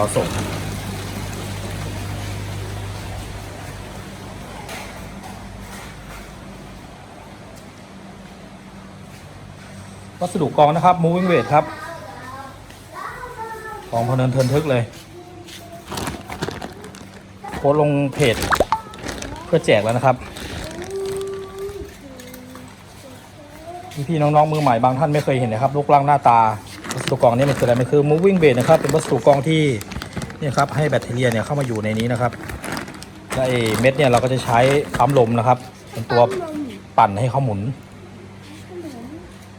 รอส่งวัสดุกองนะครับ moving weight ครับ ของพนันเทินทึกเลย โพสลงเพจ เพื่อแจกแล้วนะครับ พี่ๆน้องๆ มือใหม่บางท่านไม่เคยเห็นนะครับรูปร่างหน้าตา วัสดุกองนี้มันคืออะไรมันคือ moving bed นะครับ เป็นวัสดุกองที่นี่ครับให้แบตเตอรี่เนี่ยเข้ามาอยู่ในนี้นะครับและไอ้เม็ดเนี่ยเราก็จะใช้ปั๊มลมนะครับ เป็นตัวปั่นให้เขาหมุน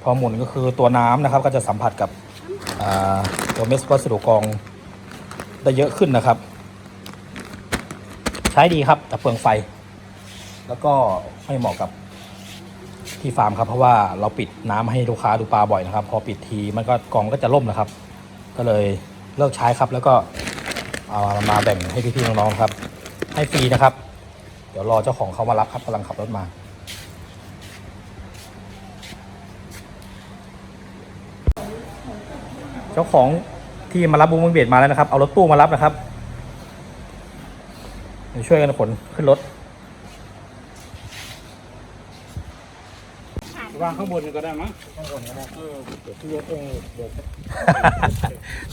พอหมุนก็คือตัวน้ำนะครับ ก็จะสัมผัสกับตัวเม็ดวัสดุกองได้เยอะขึ้นนะครับ ใช้ดีครับแต่เปลืองไฟ แล้วก็ไม่เหมาะกับ ที่ฟาร์มครับเพราะว่าเราปิดน้ำให้ลูกค้าดูปลาบ่อยนะครับ พอปิดทีมันก็กองก็จะล่มนะครับ ก็เลยเลิกใช้ครับ แล้วก็เอามาแบ่งให้พี่ๆน้องๆครับ ให้ฟรีนะครับ เดี๋ยวรอเจ้าของเขามารับครับกำลังขับรถมาเจ้าของที่มารับบูมเบียดมาแล้วนะครับ เอารถตู้มารับนะครับ ช่วยกันขนขึ้นรถ วางข้างบนก็ได้มั้งบนก็ได้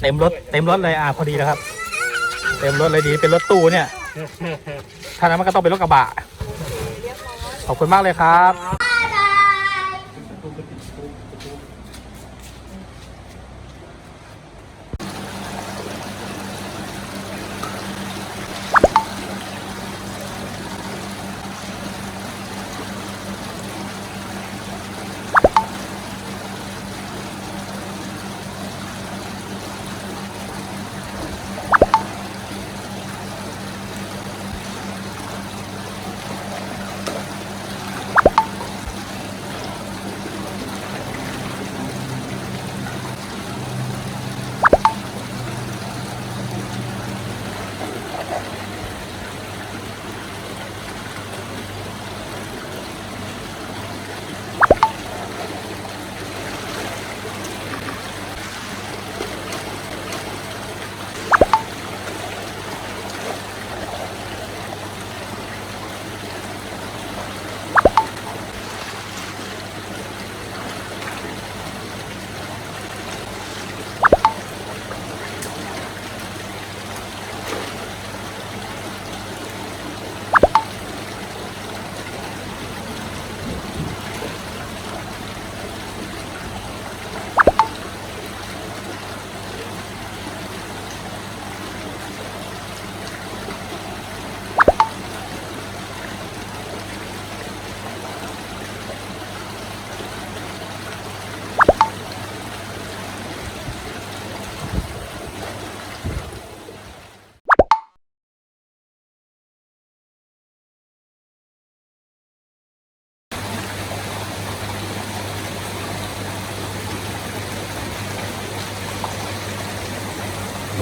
เต็มรถเต็มรถเลยอะพอดีแล้วครับ เต็มรถเลยดีเป็นรถตู้เนี่ยถ้านั้นมันก็ต้องเป็นรถกระบะขอบคุณมากเลยครับ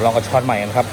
ลองกระชอนใหม่กันครับ